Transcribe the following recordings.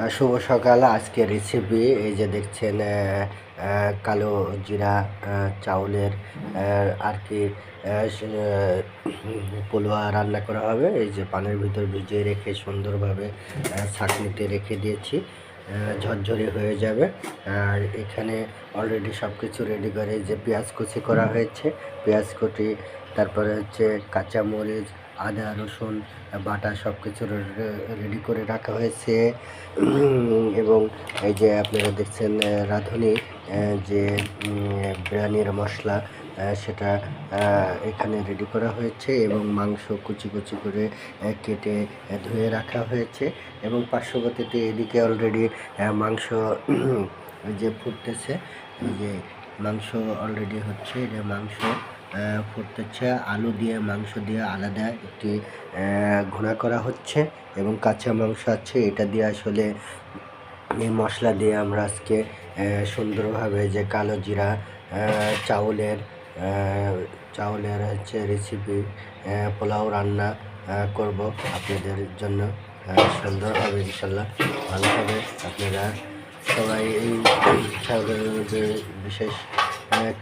শুভ সকাল। আজকে রেসিপি এই যে দেখছেন কালো জিরা চাউলের আর কি পোলোয়া রান্না করা হবে। এই যে পানের ভিতর ভিজিয়ে রেখে সুন্দরভাবে ছাঁকনিতে রেখে দিয়েছি। ঝরঝরে হয়ে যাবে। আর এখানে অলরেডি সব কিছু রেডি করে যে পেঁয়াজ কুচি করা হয়েছে। পেঁয়াজ কুচি, তারপরে হচ্ছে কাঁচামরিচ আদা, রসুন, বাটা সব কিছু রেডি করে রাখা হয়েছে। এবং এই যে আপনারা দেখছেন রাঁধুনি যে বিরিয়ানির মশলা সেটা এখানে রেডি করা হয়েছে এবং মাংস কুচি কুচি করে কেটে ধুয়ে রাখা হয়েছে। এবং পার্শ্ববর্তীতে এদিকে অলরেডি মাংস যে ফুটতেছে যে মাংস অলরেডি হচ্ছে যে মাংস ফুটতেছে, আলু দিয়ে, মাংস দিয়ে আলাদা একটি ঘোড়া করা হচ্ছে এবং কাঁচা মাংস আছে। এটা দিয়ে আসলে এই মশলা দিয়ে আমরা আজকে সুন্দরভাবে যে কালো জিরা চাউলের চাউলের হচ্ছে রেসিপি পোলাও রান্না করব আপনাদের জন্য। সুন্দরভাবে ইনশাল্লাহ ভালো হবে। আপনারা সবাই এই বিশেষ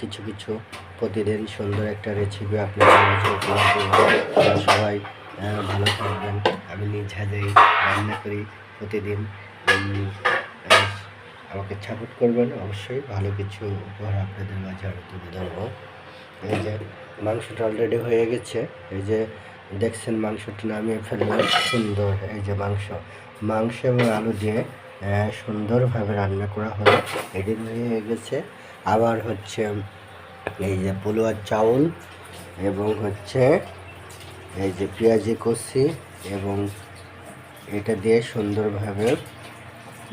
কিছু কিছু প্রতিদিন সুন্দর একটা রেসিপি আপনাদের মাঝে উপলব্ধ। সবাই ভালো থাকবেন। আমি নিজ হাতেই রান্না করি প্রতিদিন। আমাকে সাপোর্ট করবেন, অবশ্যই ভালো কিছু উপহার আপনাদের মাঝে আমি তুলে ধরবো। এই যে, মাংসটা অলরেডি হয়ে গেছে। এই যে, দেখছেন মাংসটা নামিয়ে ফেললাম। সুন্দর, এই যে মাংস। মাংস এবং আলু দিয়ে সুন্দরভাবে রান্না করা হলো। এদিক হয়ে গেছে। আবার হচ্ছে এই যে পলুয়ার চাউল এবং হচ্ছে এই যে পেঁয়াজি কষি এবং এটা দিয়ে সুন্দরভাবে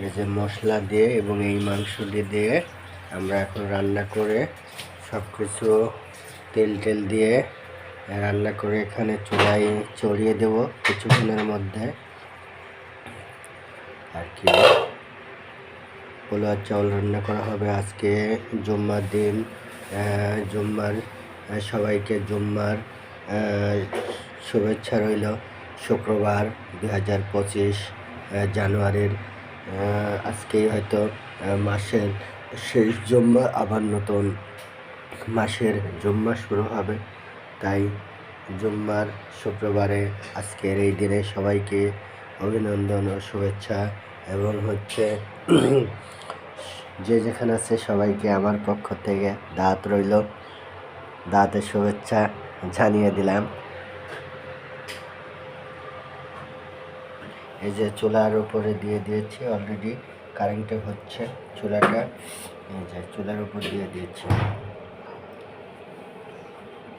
এই যে মশলা দিয়ে এবং এই মাংসটি দিয়ে দিয়ে আমরা এখন রান্না করে সব কিছু তেল টেল দিয়ে রান্না করে এখানে চুলায় চড়িয়ে দেব কিছুক্ষণের মধ্যে। আর কি। পোলাও চাউল রান্না করা হবে আজকে জুম্মার দিন। জুম্মার সবাইকে জুম্মার শুভেচ্ছা রইল। শুক্রবার দুই হাজার পঁচিশ জানুয়ারির আজকেই হয়তো মাসের শেষ জুম্মা, আবার নতুন মাসের জুম্মা শুরু হবে। তাই জুম্মার শুক্রবারে আজকের এই দিনে সবাইকে অভিনন্দন ও শুভেচ্ছা এবং হচ্ছে যে যেখানে আছে সবাইকে আমার পক্ষ থেকে দাঁত রইল। দাঁতের শুভেচ্ছা জানিয়ে দিলাম। এই যে চুলার উপরে দিয়ে দিয়েছি অলরেডি কারেন্টে হচ্ছে চুলাটা। এই যে চুলার উপর দিয়ে দিয়েছি।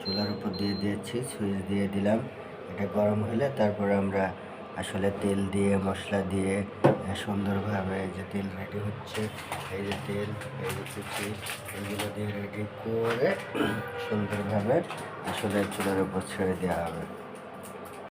চুলার উপর দিয়ে দিয়েছি, সুইচ দিয়ে দিলাম। এটা গরম হলে তারপর আমরা আসলে তেল দিয়ে, মশলা দিয়ে সুন্দরভাবে যে তেল রেডি হচ্ছে, এই যে তেল, এই যে কুচি এইগুলো দিয়ে রেডি করে সুন্দরভাবে আসলে চুলার উপর ছেড়ে দেওয়া হবে।